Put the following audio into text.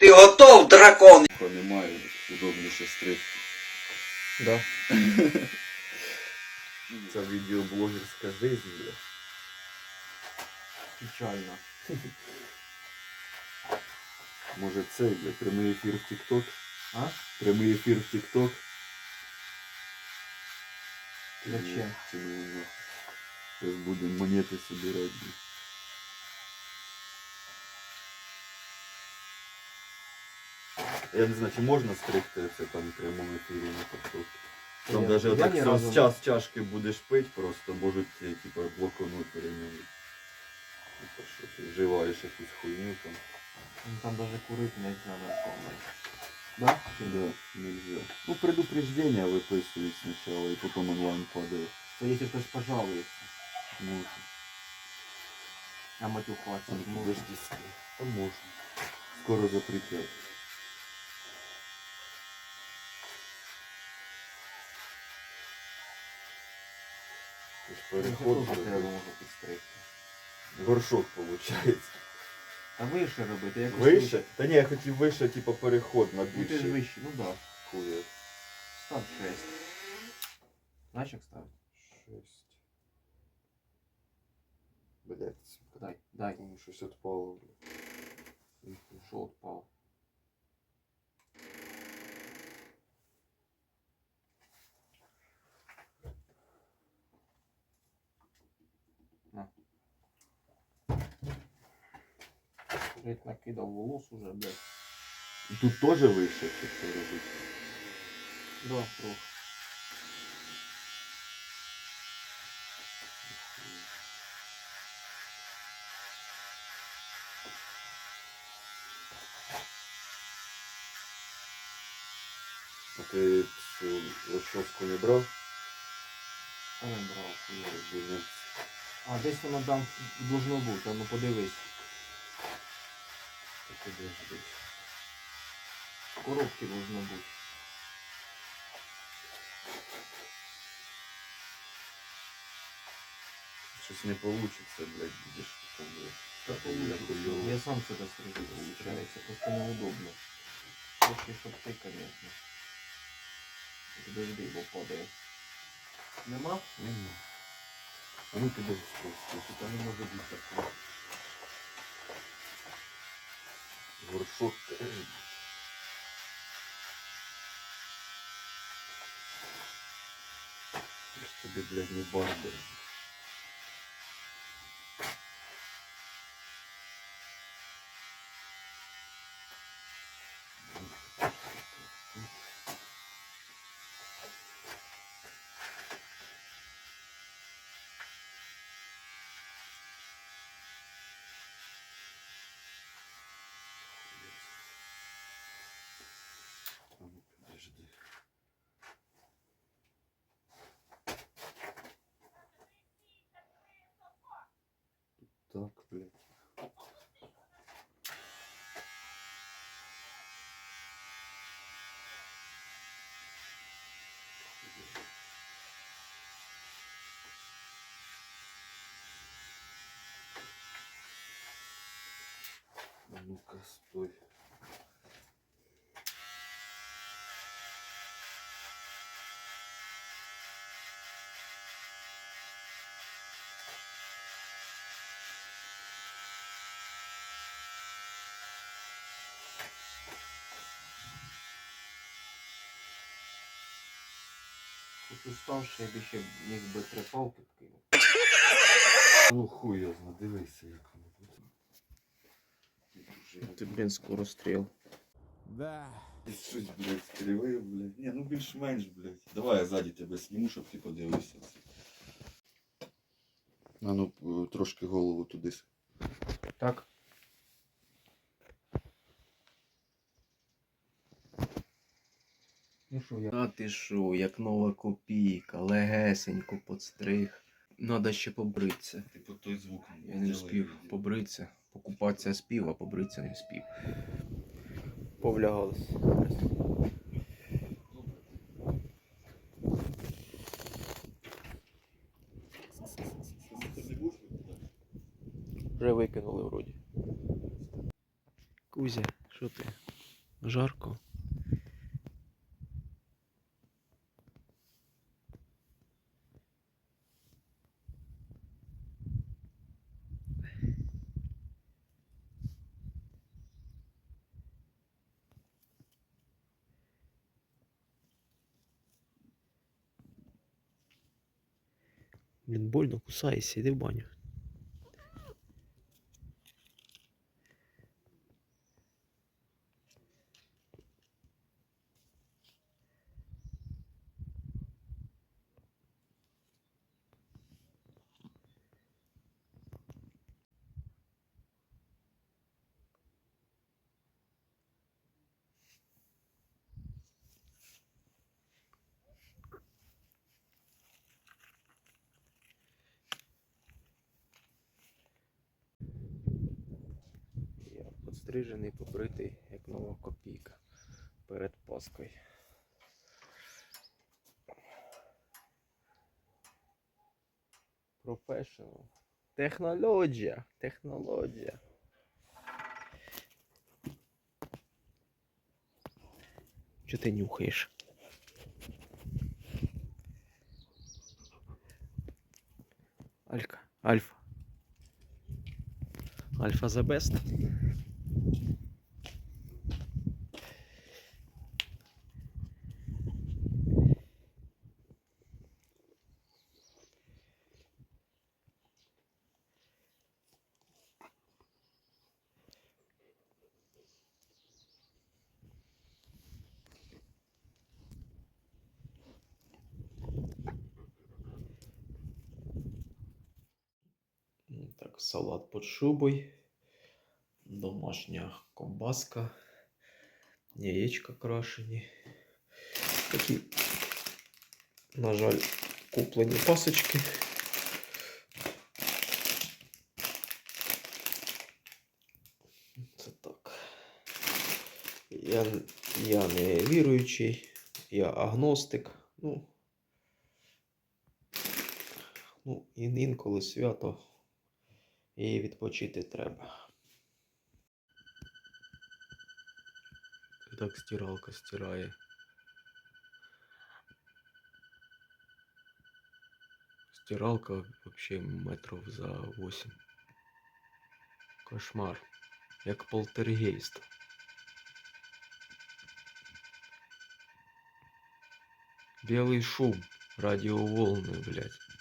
Ти готов, дракон? Немає, удобніше стригти. Да. Це відеоблогерська жизнь, бля. Печально. Може цей, бля, прямий ефір в TikTok? А? Прямий ефір в TikTok? Зачем? Зараз будемо монети собирати, Я не знаю, чи можна стригти це там в прямому ефірі на TikTok? Там Я- навіть я отак ні з разу не- час чашки будеш пити, просто можуть тебе, типа, блокануть перемінити. Типа, що ти вживаєш якусь хуйню там. Ну, Там даже курить нельзя нормально. Да? Да, нельзя. Ну, предупреждение выписывают сначала, и потом онлайн падает. То если хтось пожалується, Можно. а матюхатися Там, не можна. подожди, а можно. Скоро запретят. переход це теж треба зробити. може підстригти. Горшок получается. А вище робити, якось Выше? Да не, я хотів вище, типа переход на Ну ти ж більший. вище, ну да. Хуя. Став 6. Знаєш як ставити? Шесть. Блять, Дай, дай. там щось отпало, блядь. Що впав? Жить накидав волос уже, блядь. Тут теж вище, чи що робити? Да, трохи. А ти цю розчоску не брав? А не брав. Блін, А десь воно там должно бути, а ну подивись. Так подожди. В коробці должно бути. Щось не получится, блядь, будеш там, блядь. Я. Я сам себе стрижу, получается, просто неудобно. Трошки щоб ти, конечно. Подожди, бо падає. Нема? Нема. А ну піди спусти. Тут не може бути такого. Горшок ж тобі, блядь, не барбер. А ну подожди. Так, блядь. А ну-ка, стой. Тут уставший, я б ще міг би три палки вкинути. Ну хуй знаю, дивися, як воно. Ти, блін, скоро стріл. Щось, блядь, кривий, блядь. Ні, ну більш-менш, блядь. Давай я ззаді тебе зніму, щоб ти подивився. А ну, е, трошки голову туди. Так. Ну що, я... А ти що, як нова копійка, легесенько подстриг. Надо ще побритися. Типу той звук. Я не встиг побритися. Покупатися спів, а побритися не спів. Повлягались. Вже викинули вроді. Кузя, що ти? Жарко. Блін, больно кусаєшся, іди в баню. Я підстрижений, побритий, як нова копійка перед Паскою. Professional. Технологія. Технологія. Що ти нюхаєш? Алька. Альфа. Альфа the best. Так, салат под шубой. Домашня ковбаска, яєчка крашені. Такі, на жаль, куплені пасочки. Це так. Я, я не віруючий, я агностик. Ну, ну інколи свято і відпочити треба. Так стиралка стирає. Стиралка вообще метров за 8. Кошмар. Як полтергейст. Белый шум, радиоволны, блядь.